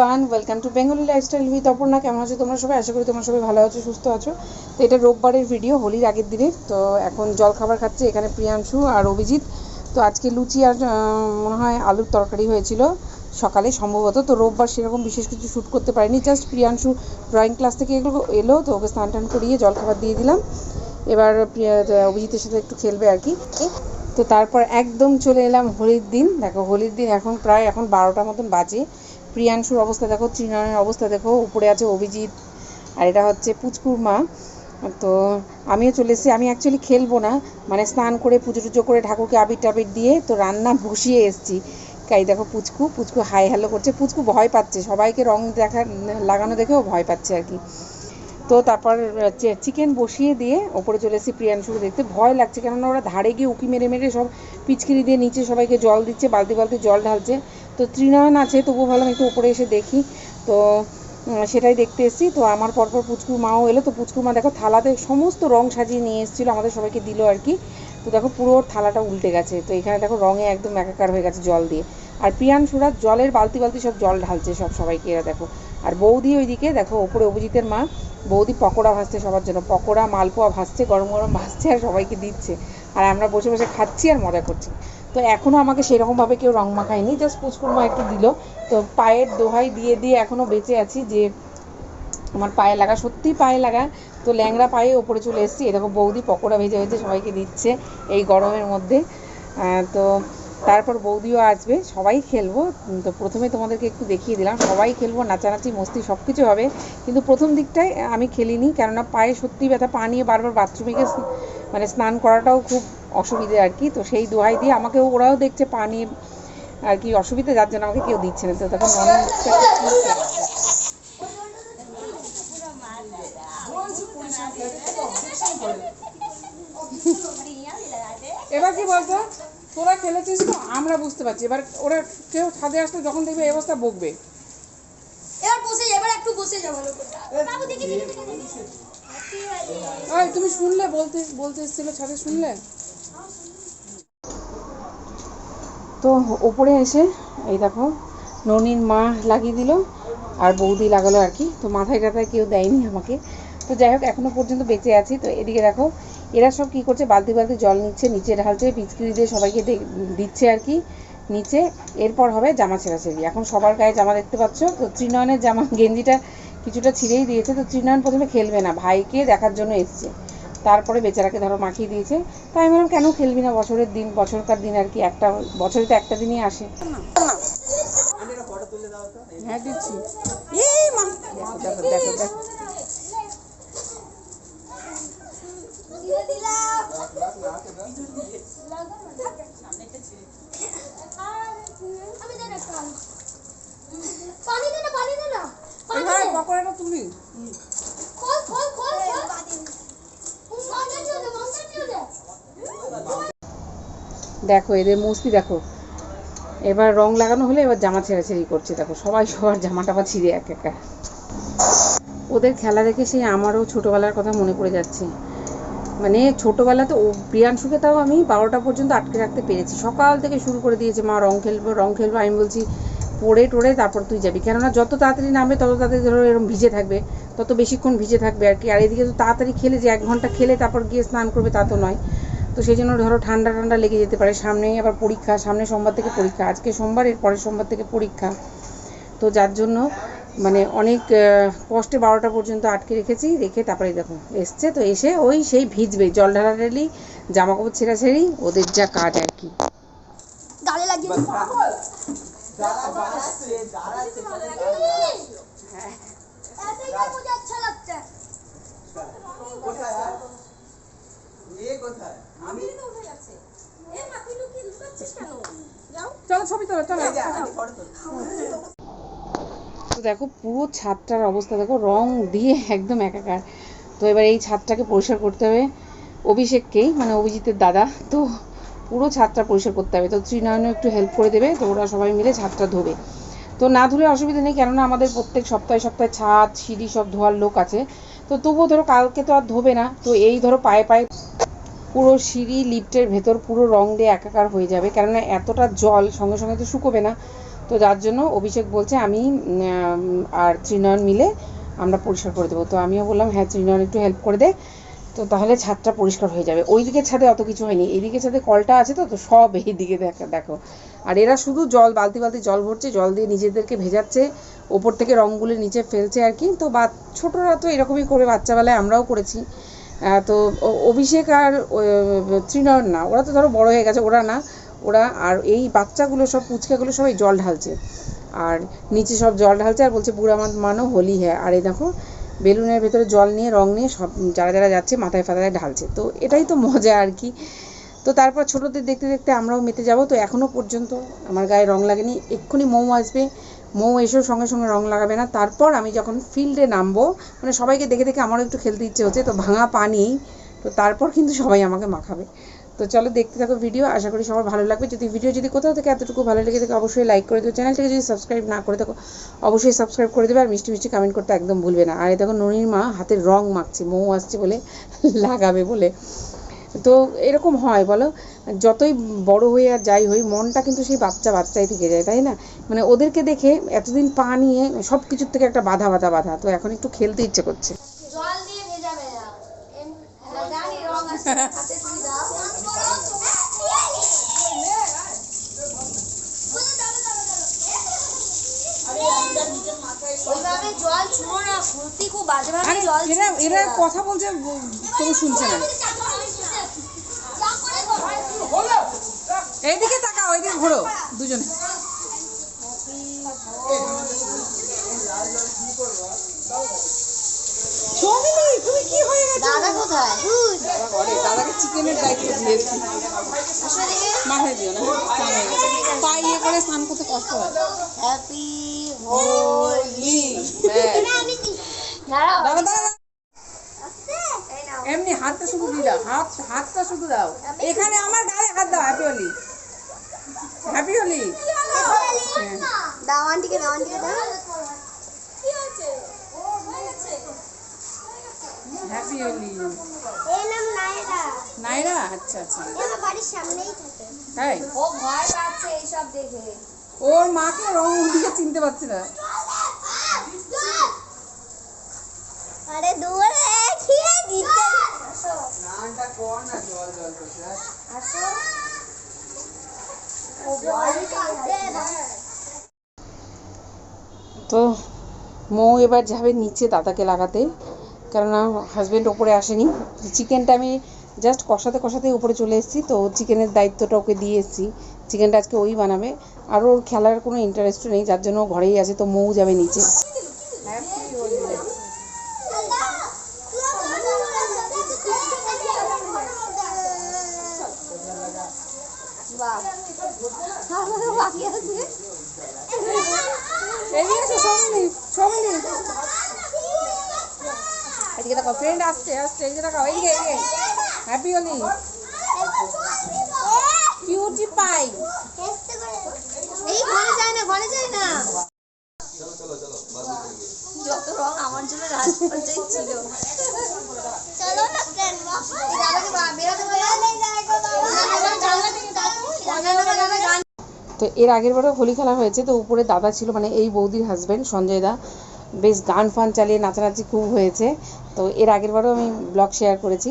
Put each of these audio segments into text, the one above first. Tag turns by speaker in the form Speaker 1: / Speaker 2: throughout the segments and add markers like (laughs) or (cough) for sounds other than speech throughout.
Speaker 1: Everyone welcome to Bengali lifestyle with Aparna কেমন আছো তোমরা সবাই? আশা করি তোমরা সবাই ভালো আছো, সুস্থ আছো। তো এটা রোববারের ভিডিও হোলির আগের দিনে তো এখন জল খাবার খাচ্ছে এখানে প্রিয়াংশু আর অভিজিৎ। তো আজকে লুচি আর মনে হয় আলুর তরকারি হয়েছিল সকালে সম্ভবত। তো রোববার সেরকম বিশেষ কিছু শ্যুট করতে পারিনি। জাস্ট প্রিয়াংশু ড্রয়িং ক্লাস থেকে এগুলো এলো, তো ওকে স্নান টান করিয়ে জল খাবার দিয়ে দিলাম। এবার অভিজিতের সাথে একটু খেলবে আর কি। তো তারপর একদম চলে এলাম হোলির দিন। দেখো হোলির দিন এখন প্রায় এখন বারোটার মতন বাজে। প্রিয়াংশুর অবস্থা দেখো, ত্রিনয়নের অবস্থা দেখো, উপরে আছে অভিজিৎ, আর এটা হচ্ছে পুচকুর মা। তো আমিও চলে এসেছি, আমি অ্যাকচুয়ালি খেলব না মানে স্নান করে, পুজো টুজো করে ঠাকুরকে আবির টাবির দিয়ে তো রান্না বসিয়ে এসেছি। কাই দেখো পুচকু পুচকু হাই হ্যালো করছে, পুচকু ভয় পাচ্ছে, সবাইকে রং দেখা, লাগানো দেখেও ভয় পাচ্ছে আর কি। তো তারপর চিকেন বসিয়ে দিয়ে ওপরে চলে এসেছি প্রিয়াংশুকে দেখতে, ভয় লাগছে কেননা ওরা ধারে গিয়ে উকি মেরে মেরে সব পিচকিরি দিয়ে নিচে সবাইকে জল দিচ্ছে, বালতি বালতি জল ঢালছে। তো ত্রিনয়ন আছে, তবুও ভাবলাম একটু উপরে এসে দেখি। তো সেটাই দেখতে এসেছি। তো আমার পরপর পুচকুর মাও এলো। তো পুচকুর মা দেখো থালাতে সমস্ত রং সাজিয়ে নিয়ে এসেছিল, আমাদের সবাইকে দিল আর কি। তো দেখো পুরো থালাটা উল্টে গেছে। তো এখানে দেখো রঙে একদম একাকার হয়ে গেছে জল দিয়ে। আর প্রিয়াংশুরা জলের বালতি বালতি সব জল ঢালছে সব সবাইকে এরা দেখো। আর বৌদি ওইদিকে দেখো, ওপরে অভিজিতের মা। বৌদি পকোড়া ভাজছে সবার জন্য। পকোড়া, মালপোয়া ভাজছে, গরম গরম ভাজছে আর সবাইকে দিচ্ছে। আর আমরা বসে বসে খাচ্ছি আর মজা করছি। তো এখনও আমাকে সেরকমভাবে কেউ রং মাখায়নি জাস্ট পুচকুর মা একটু দিল। তো পায়ের দোহাই দিয়ে দিয়ে এখনও বেঁচে আছি যে আমার পায়ে লাগা, সত্যিই পায়ে লাগা। তো ল্যাংড়া পায়ে ওপরে চলে এসেছি। এরকম বৌদি পকোড়া ভেজে ভেজে সবাইকে দিচ্ছে এই গরমের মধ্যে। তো তারপর বৌদিও আসবে, সবাই খেলব। তো প্রথমে তোমাদেরকে একটু দেখিয়ে দিলাম, সবাই খেলব, নাচানাচি, মস্তি সব কিছু হবে। কিন্তু প্রথম দিকটায় আমি খেলিনি, কেননা পায়ে সত্যি ব্যথা, পা নিয়ে বারবার বাথরুমে গিয়ে মানে স্নান করাটাও খুব অসুবিধে আর কি তো সেই দোহাই দিয়ে আমাকে ওরাও দেখছে পা নিয়ে আর কি অসুবিধা যার জন্য আমাকে কেউ দিচ্ছে না। তো তখন এবার কি বলতো তোরা খেলেছিস তো আমরা বুঝতে পারছি। এবার ওরা কেউ ছাদে আসলে যখন দেখবে এই অবস্থা বকবে।
Speaker 2: এবার বসে এবার একটু বসে যা ভালো করে। বাবু দেখি দেখি দেখি, দেখি।
Speaker 1: তুমি শুনলে বলতে বলতে এসেছিল ছাদে শুনলে? তো ওপরে এসে, এই দেখো, ননির মা লাগিয়ে দিল, আর বৌদি লাগালো আর কি। তো মাথায় টাথায় কেউ দেয়নি আমাকে। তো যাই হোক, এখনও পর্যন্ত বেঁচে আছি। তো এদিকে দেখো, এরা সব কি করছে? বালতি বালতি জল নিচ্ছে, নিচে ঢালছে পিচকিরি দিয়ে সবাইকে দিচ্ছে আর কি, নিচে। এরপর হবে জামা ছেঁড়াছেড়ি এখন সবার গায়ে জামা দেখতে পাচ্ছ? তো ত্রিনয়নের জামা গেঞ্জিটা কিছুটা ছিঁড়েই দিয়েছে। তো ত্রিনয়ন প্রথমে খেলবে না, ভাইকে দেখার জন্য এসছে। তারপরে বেচারাকে ধরো মাখিয়ে দিয়েছে। তাই আমি বললাম কেন খেলবি না? বছরের দিন বছরকার দিন আর কি একটা বছরে তো একটা দিনই আসে। হ্যাঁ দিচ্ছি। এই মা। দেখো দেখো দেখো দেখো
Speaker 2: দিয়ে দিলাম আমি জানি একটা আলু। পানি দে না পানি দে না পানি
Speaker 1: ভাই
Speaker 2: দে।
Speaker 1: পকোড়াটা তুলি
Speaker 2: খোল খোল খোল খোল মাথা নিয়ে দে মাথা নিয়ে দে
Speaker 1: দেখো, এদের মস্তি দেখো। এবার রং লাগানো হলে এবার জামা ছেঁড়াছেড়ি করছে, দেখো। সবাই সবার জামা টামা ছিঁড়ে এক একা ওদের খেলা দেখে সেই আমারও ছোটোবেলার কথা মনে পড়ে যাচ্ছে। মানে ছোটোবেলাতে ও, প্রিয়াংশুকে তাও আমি বারোটা পর্যন্ত আটকে রাখতে পেরেছি। সকাল থেকে শুরু করে দিয়েছে, মা, রং খেলব রং খেলব। আমি বলছি, পড়ে টোড়ে তারপর তুই যাবি। কেননা যত তাড়াতাড়ি নামবে, তত তাড়াতাড়ি ধরো এরকম ভিজে থাকবে। তত বেশিক্ষণ ভিজে থাকবে আর কি। আর এদিকে তো তাড়াতাড়ি খেলে যে এক ঘণ্টা খেলে তারপর গিয়ে স্নান করবে তা তো নয়। তো সেই জন্য ধরো ঠান্ডা ঠান্ডা লেগে যেতে পারে সামনেই আবার পরীক্ষা সামনে সোমবার থেকে পরীক্ষা আজকে সোমবার এর পরের সোমবার থেকে পরীক্ষা তো যার জন্য মানে অনেক আহ, কষ্টে বারোটা পর্যন্ত আটকে রেখেছি রেখে তারপরে দেখো এসছে তো এসে ওই সেই ভিজবে জল ঢালাঢালি জামা কাপড় ছেঁড়াছেড়ি ওদের যা কাজ আর কি
Speaker 2: গালে লাগিয়ে দে ऐसे ही
Speaker 1: তো দেখো পুরো ছাদটার অবস্থা দেখো রং দিয়ে একদম একাকার। তো এবার এই ছাদটাকে পরিষ্কার করতে হবে। অভিষেককেই মানে অভিজিতের দাদা তো পুরো ছাদটা পরিষ্কার করতে হবে। তো শ্রীনয়নও একটু হেল্প করে দেবে তো ওরা সবাই মিলে ছাদটা ধোবে। তো না ধুলে অসুবিধা নেই কেননা আমাদের প্রত্যেক সপ্তাহে সপ্তাহে ছাদ সিঁড়ি সব ধোয়ার লোক আছে। তো তবুও ধরো কালকে তো আর ধোবে না। তো এই ধরো পায়ে পায়ে পুরো সিঁড়ি, লিফটের ভেতর পুরো রং দিয়ে একাকার হয়ে যাবে। কেননা এতটা জল সঙ্গে সঙ্গে তো শুকোবে না। তো যার জন্য অভিষেক বলছে, আমি আর ত্রিনয়ন মিলে আমরা পরিষ্কার করে দেবো। তো আমিও বললাম হ্যাঁ ত্রিনয়ন একটু হেল্প করে দে। তো তাহলে ছাদটা পরিষ্কার হয়ে যাবে। ওই দিকের ছাদে অত কিছু হয়নি। এইদিকে ছাদে কলটা আছে তো তো সব এই দিকে দেখো দেখো। আর এরা শুধু জল, বালতি বালতি জল ভরছে, জল দিয়ে নিজেদেরকে ভেজাচ্ছে, ওপর থেকে রঙগুলো নিচে ফেলছে আর কি। তো বা, ছোটরা তো এরকমই করে, বাচ্চাবেলায় আমরাও করেছি। তো অভিষেক আর ত্রিনয়ন না, ওরা তো ধরো বড় হয়ে গেছে, ওরা না, ওরা আর এই বাচ্চাগুলো সব, পুচকাগুলো সবাই জল ঢালছে। আর নিচে সব জল ঢালছে আর বলছে, বুড়া মানো, হোলি হ্যাঁ। আর এই দেখো, বেলুনের ভেতরে জল নিয়ে, রং নিয়ে সব যারা যারা যাচ্ছে, মাথায় ফাতায় ঢালছে। তো এটাই তো মজা আর কি। তো তারপর ছোটোদের দেখতে দেখতে আমরাও মেতে যাব। তো এখনও পর্যন্ত আমার গায়ে রং লাগেনি। এক্ষুনি মৌ আসবে। মৌ এসেও সঙ্গে সঙ্গে রং লাগাবে না। তারপর আমি যখন ফিল্ডে নামবো মানে সবাইকে দেখে দেখে আমারও একটু খেলতে ইচ্ছে হচ্ছে, তো ভাঙা পানি তো তারপর কিন্তু সবাই আমাকে মাখাবে। তো চলো দেখতে থাকো ভিডিও। আশা করি সবার ভালো লাগবে। যদি ভিডিও যদি কোথাও থেকে এতটুকু ভালো লেগে থাকে অবশ্যই লাইক করে দেবো চ্যানেলটাকে যদি সাবস্ক্রাইব না করে থাকো, অবশ্যই সাবস্ক্রাইব করে দেবে। আর মিষ্টি মিষ্টি কমেন্ট করতে একদম ভুলবে না। আর এই দেখো ননির মা হাতের রং মাখছে, মৌ আসছে বলে (laughs) লাগাবে বলে। তো এরকম হয় বলো? যতই বড় হয়ে আর যাই হই মনটা কিন্তু সেই বাচ্চা বাচ্চাই থেকে যায় তাই না? মানে ওদেরকে দেখে এতদিন পা নিয়ে সব কিছুর থেকে একটা বাধা বাধা বাধা তো এখন একটু খেলতে ইচ্ছে করছে।
Speaker 2: জল দিয়ে ভেজাবে হ্যাঁ, তুমি জল ছুঁড়ো না খুব
Speaker 1: এরা। কথা বলছে তবু শুনছে না। এইদিকে তাকাও ওইদিকে ঘোরো দুজনে। সৌমিলি তুমি কি হয়ে গেছো?
Speaker 2: দাদা কোথায়?
Speaker 1: দাদা ঘরে দাদাকে চিকেনের দায়িত্ব দিয়েছি
Speaker 2: আসো দিকে
Speaker 1: দিও না? স্নান হয়ে গেছে। পা ইয়ে করে স্নান করতে কষ্ট হয়।
Speaker 2: হ্যাপি
Speaker 1: হোলি দাদা দাদা এমনি হাতটা শুধু দিয়ে দাও হাত হাতটা শুধু দাও। এখানে আমার গায়ে হাত দাও হ্যাপি হোলি হ্যাপি হোলি
Speaker 2: দাও আন্টিকে দাও আন্টিকে দাও।
Speaker 1: হ্যাপি হোলি
Speaker 2: এই নাম নাইরা
Speaker 1: নাইরা আচ্ছা আচ্ছা।
Speaker 2: এ আমার বাড়ির সামনেই থাকে।
Speaker 1: তাই?
Speaker 2: ও ভয় পাচ্ছে এইসব দেখে।
Speaker 1: ওর মাকে রং দিকে চিনতে পারছে না।
Speaker 2: আরে দূরে খেয়ে দিতে আসো।
Speaker 1: নানটা কর না জল জল করছে
Speaker 2: আসো। ভয় পাচ্ছে
Speaker 1: তো মৌ এবার যাবে নিচে দাদাকে লাগাতে, কেননা হাজব্যান্ড ওপরে আসেনি। চিকেনটা আমি জাস্ট কষাতে কষাতে উপরে চলে এসেছি, তো চিকেনের দায়িত্বটা ওকে দিয়ে এসেছি। চিকেনটা আজকে ওই বানাবে। আর ওর খেলার কোনো ইন্টারেস্ট নেই, যার জন্য ঘরেই আছে, তো মৌ যাবে নিচে
Speaker 2: বাহ আমারও বাকি আছে
Speaker 1: এদিকে এসো সৌমিলি সৌমিলি এদিকে দেখো ফ্রেন্ড আসছে আসছে এদিকে দেখো এইদিকে এইদিকে হ্যাপি হোলি কিউটি পাই
Speaker 2: এই ঘরে যায় না ঘরে যায় না। যত রং আমার জন্য ছিল। চলো
Speaker 1: তো এর আগের বারও হোলি খেলা হয়েছে তো উপরে দাদা ছিল মানে এই বৌদির হাজবেন্ড সঞ্জয় দা। বেশ গান ফান চালিয়ে নাচানাচি খুব হয়েছে। তো এর আগের বারও আমি ব্লগ শেয়ার করেছি।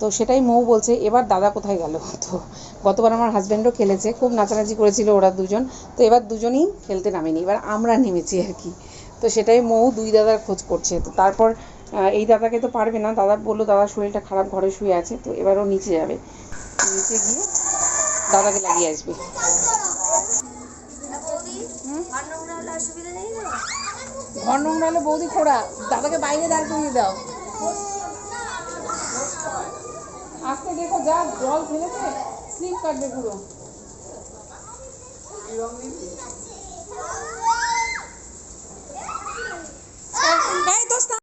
Speaker 1: তো সেটাই মৌ বলছে এবার দাদা কোথায় গেল? (laughs) তো গতবার আমার হাজব্যান্ডও খেলেছে খুব নাচানাচি করেছিল ওরা দুজন। তো এবার দুজনেই খেলতে নামেনি এবার আমরা নেমেছি আর কি। তো সেটাই মৌ দুই দাদার খোঁজ করছে। তো তারপর এই দাদাকে তো পারবে না। দাদা বলল দাদার শরীরটা খারাপ ঘরে শুয়ে আছে। তো এবার ও নিচে যাবে। নিচে গিয়ে দাদাকে লাগিয়ে আসবে। ঘর নোংরা হলে বৌদি খোড়া। দাদাকে বাইরে দাঁড় করিয়ে দাও। আজকে দেখো যা জল ফেলেছে স্লিপ কাটবে পুরো। এই তো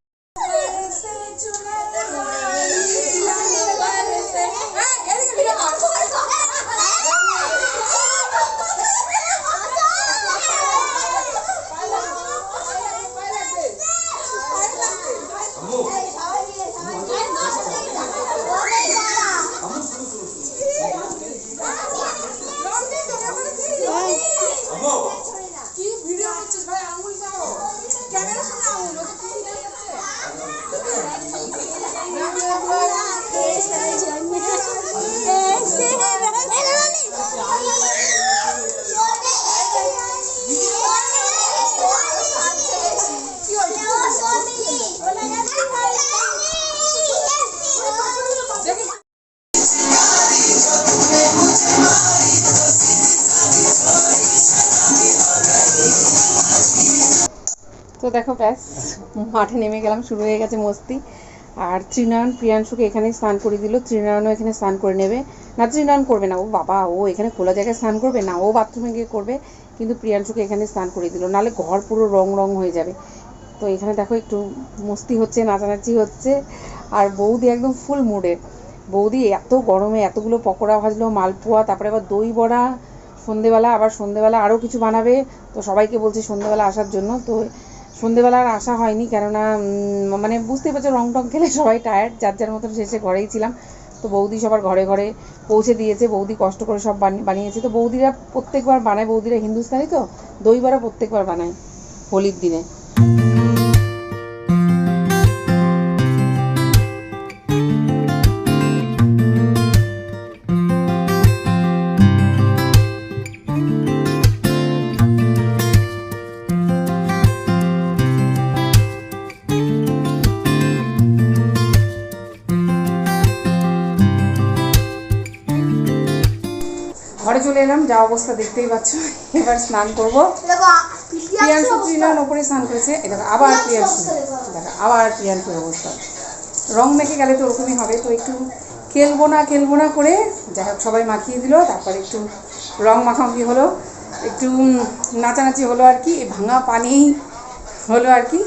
Speaker 1: তো দেখো ব্যাস, মাঠে নেমে গেলাম, শুরু হয়ে গেছে মস্তি। আর ত্রিনয়ন প্রিয়াংশুকে এখানে স্নান করে দিল। ত্রিনয়নও এখানে স্নান করে নেবে। না ত্রিনয়ন করবে না, ও বাবা, ও এখানে খোলা জায়গায় স্নান করবে? না, ও বাথরুমে গিয়ে করবে, কিন্তু প্রিয়াংশুকে এখানে স্নান করে দিল। নাহলে ঘর পুরো রং রং হয়ে যাবে। তো এখানে দেখো একটু মস্তি হচ্ছে, নাচানাচি হচ্ছে। আর বৌদি একদম ফুল মুডে বৌদি এত গরমে এতগুলো পকোড়া ভাজলো, মালপোয়া, তারপরে আবার দই বড়া, সন্ধেবেলা, আবার সন্ধেবেলা আরও কিছু বানাবে। তো সবাইকে বলছে সন্ধেবেলা আসার জন্য। তো সন্ধেবেলা আর আসা হয়নি, কেননা মানে বুঝতেই পারছ, রং টং খেলে সবাই টায়ার্ড যার যার মতন শেষে ঘরেই ছিলাম। তো বৌদি সবার ঘরে ঘরে পৌঁছে দিয়েছে, বৌদি কষ্ট করে সব বানি- বানিয়েছে। তো বৌদিরা প্রত্যেকবার বানায়, বৌদিরা হিন্দুস্তানি তো দই বড়া প্রত্যেকবার বানায় হোলির দিনে। চলে এলাম যা অবস্থা দেখতেই পাচ্ছ। এবার স্নান করব। প্রিয়াংশু ত্রিনয়ন ওপরে স্নান করেছে। এই দেখো আবার প্রিয়াংশু দেখো। আবার প্রিয়াংশুর অবস্থা। রং মেখে গেলে তো ওরকমই হবে তো একটু খেলব না খেলব না করে যাই হোক সবাই মাখিয়ে দিল তারপর একটু রং মাখামাখি হলো একটু নাচানাচি হলো আর কি এই ভাঙা পানি হলো আর কি।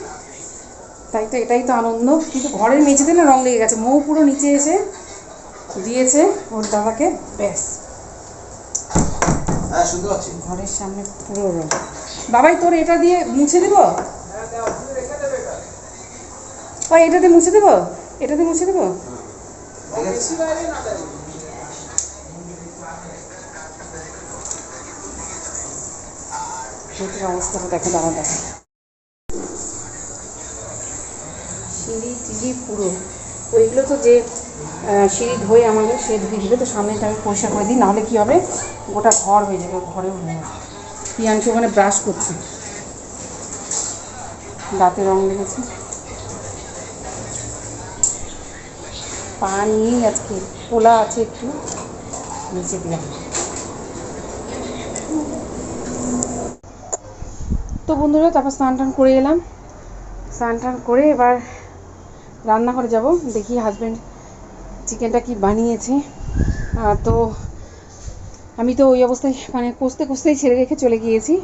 Speaker 1: তাই তো এটাই তো আনন্দ। কিন্তু ঘরের মেঝেতে না রং লেগে গেছে মৌ পুরো নিচে এসে দিয়েছে ওর দাদাকে ব্যাস।
Speaker 3: হ্যাঁ শুনতে পাচ্ছি।
Speaker 1: ঘরের সামনে পুরো রং বাবাই তোর এটা দিয়ে মুছে দেব? ও এটা দিয়ে মুছে দেব? এটা দিয়ে মুছে দেব অবস্থাটা দেখো দাঁড়া দেখো সিঁড়ি টিড়ি পুরো। ওইগুলো তো যে সিঁড়ি ধুয়ে আমাকে সে ধুয়ে দিবে তো সামনেটা আমি পরিষ্কার করে দিই, নাহলে কী হবে? গোটা ঘর হয়ে যাবে ঘরেও হয়ে যাবে। পিয়াংশু ওখানে ব্রাশ করছে। দাঁতে রং লেগেছে। পা নিয়েই আজকে পোলা আছে একটু, নিচে দিলাম তো বন্ধুরা, তারপর স্নান টান করে এলাম। স্নান টান করে এবার রান্নাঘরে যাব, দেখি হাজব্যান্ড চিকেনটা কি বানিয়েছে? তো আমি তো ওই অবস্থায় মানে কষতে কষতেই ছেড়ে রেখে চলে গিয়েছি।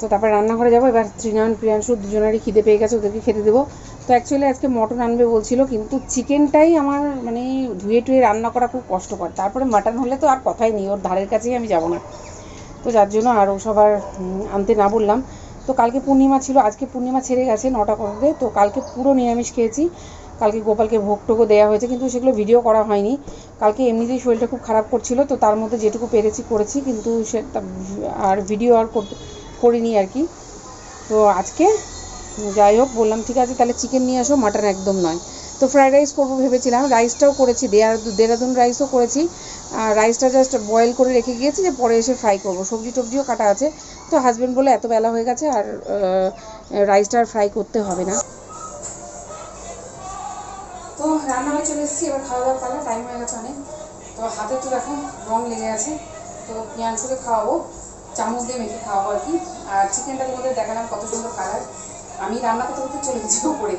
Speaker 1: তো তারপর রান্নাঘরে যাব। এবার ত্রিনয়ন প্রিয়াংশু দুজনেরই খিদে পেয়ে গেছে, ওদেরকে খেতে দেবো। তো অ্যাকচুয়ালি আজকে মটন আনবে বলছিল, কিন্তু চিকেনটাই আমার মানে ধুয়ে টুয়ে রান্না করা খুব কষ্টকর। তারপরে মাটন হলে তো আর কথাই নেই, ওর ধারের কাছেই আমি যাব না। তো যার জন্য আর ওসব আর আনতে না বললাম। তো কালকে পূর্ণিমা ছিল, আজকে পূর্ণিমা ছেড়ে গেছে নটা পর্যন্ত। তো কালকে পুরো নিরামিষ খেয়েছি। কালকে গোপালকে ভোগ টোগও দেওয়া হয়েছে, কিন্তু সেগুলো ভিডিও করা হয়নি। কালকে এমনিতেই শরীরটা খুব খারাপ করছিল, তো তার মধ্যে যেটুকু পেরেছি করেছি, কিন্তু সে আর ভিডিও আর করিনি আর কি। তো আজকে যাই হোক, বললাম, ঠিক আছে, তাহলে চিকেন নিয়ে আসো মাটন একদম নয়। তো ফ্রাইড রাইস করব ভেবেছিলাম। রাইসটাও করেছি দেরাদুন রাইসও করেছি। আর রাইসটা জাস্ট বয়েল করে রেখে গিয়েছি যে পরে এসে ফ্রাই করব। সবজি টবজিও কাটা আছে। তো হাজব্যান্ড বলে এত বেলা হয়ে গেছে আর রাইসটা আর ফ্রাই করতে হবে না। তো রান্নাঘরে চলে এসেছি, এবার খাওয়া দাওয়া পালা টাইম হয়ে গেছে অনেক। তো হাতে তো দেখো রং লেগে আছে। তো পিঁয়াজগুলো খাওয়াবো, চামচ দিয়ে মেখে খাওয়াবো আর কি। আর চিকেনটা তোমাদের দেখালাম কত সুন্দর কালার আমি রান্না করতে করতে চলে গেছি উপরে।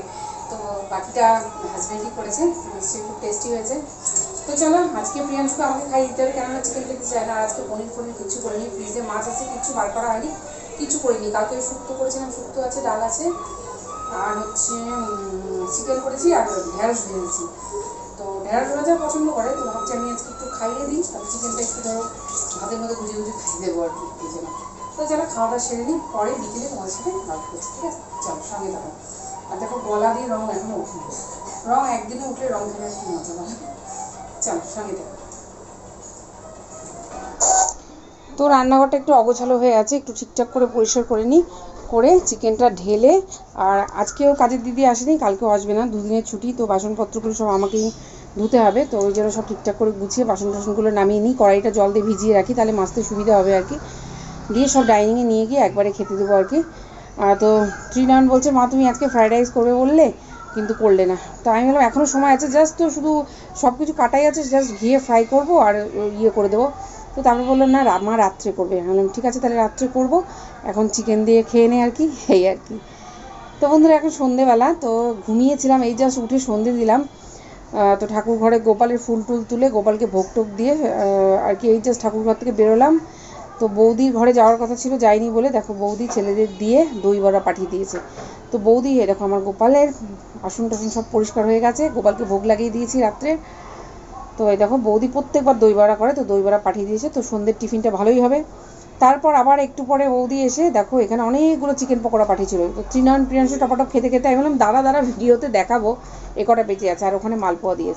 Speaker 1: তো বাকিটা হাজব্যান্ডই করেছে নিশ্চয়ই খুব টেস্টি হয়েছে। তো চলো, আজকে প্রিয়াংশুকে আমাকে খাইয়ে দিতে হবে, কেননা চিকেন খেতে চায় না। আজকে পনির ফনির কিছু করিনি ফ্রিজে মাছ আছে, কিছু বার করা হয়নি, কিছু করিনি। কালকে শুক্তো করেছিলাম, শুক্তো আছে, ডাল আছে, আর হচ্ছে চিকেন করেছি, আর ঢেঁড়স ভেজেছি। তো ঢেঁড়স ভাজা পছন্দ করে, তো ভাবছি আমি আজকে একটু খাইয়ে দিই, তাহলে চিকেনটা একটু ধরো, ভাতের মধ্যে গুজে গুজে খাইয়ে দেবো আর কি তো চলো খাওয়া দাওয়া সেরে নিই, পরে বিকেলে তোমার সাথে গল্প করছি ঠিক আছে? চলো, সঙ্গে থাকো। আর দেখো গলা দিয়ে রং এখনও উঠেনি রং একদিনে উঠলে রং খেলে একটু মজা চলো, সঙ্গে থাকো। তো রান্নাঘরটা একটু অগোছালো হয়ে আছে, একটু ঠিকঠাক করে পরিষ্কার করে নিই, করে চিকেনটা ঢেলে। আর আজকেও কাজের দিদি আসেনি, কালকেও আসবে না, দুদিনের ছুটি, তো বাসনপত্রগুলো সব আমাকেই ধুতে হবে। তো ওই জন্য সব ঠিকঠাক করে গুছিয়ে বাসন টাসনগুলো নামিয়ে নিই, কড়াইটা জল দিয়ে ভিজিয়ে রাখি, তাহলে মাছতে সুবিধা হবে আর কি। দিয়ে সব ডাইনিংয়ে নিয়ে গিয়ে একবারে খেতে দেবো আর কি। তো ত্রিনয়ন বলছে, মা, তুমি আজকে ফ্রাইড রাইস করবে বললে? কিন্তু করলে না। তো আমি বললাম এখনও সময় আছে জাস্ট তো শুধু সব কিছু কাটাই আছে জাস্ট ঘিয়ে ফ্রাই করব আর ইয়ে করে দেবো। তো তারপরে বলল না মা রাত্রে করবে। আমি বললাম, ঠিক আছে, তাহলে রাত্রে করব। এখন চিকেন দিয়ে খেয়ে নে আর কি। (laughs) এই আর কি। তো বন্ধুরা, এখন সন্ধেবেলা, তো ঘুমিয়েছিলাম, এই জাস্ট উঠে সন্ধে দিলাম। তো ঠাকুর ঘরে গোপালের ফুল টুল তুলে গোপালকে ভোগ টোক দিয়ে আর কি, এই জাস্ট ঠাকুর ঘর থেকে বেরোলাম। তো বৌদির ঘরে যাওয়ার কথা ছিল, যাইনি বলে দেখো বৌদি ছেলেদের দিয়ে দই বড়া পাঠিয়ে দিয়েছে। তো বৌদি দেখো আমার গোপালের আসন টাসন সব পরিষ্কার হয়ে গেছে, গোপালকে ভোগ লাগিয়ে দিয়েছি রাত্রে। তো এই দেখো বৌদি প্রত্যেকবার দই বড়া করে, তো দই বড়া পাঠিয়ে দিয়েছে, তো সন্ধ্যের টিফিনটা ভালোই হবে। তারপর আবার একটু পরে বৌদি এসে দেখো এখানে অনেকগুলো চিকেন পকোড়া পাঠিয়েছিল। তো ত্রিনয়ন, প্রিয়াংশু, টপাটপ খেতে খেতে আমি বললাম, দাদা দাদা, ভিডিওতে দেখাবো, এ কটা বেঁচে আছে, আর ওখানে মালপোয়া দিয়েছে।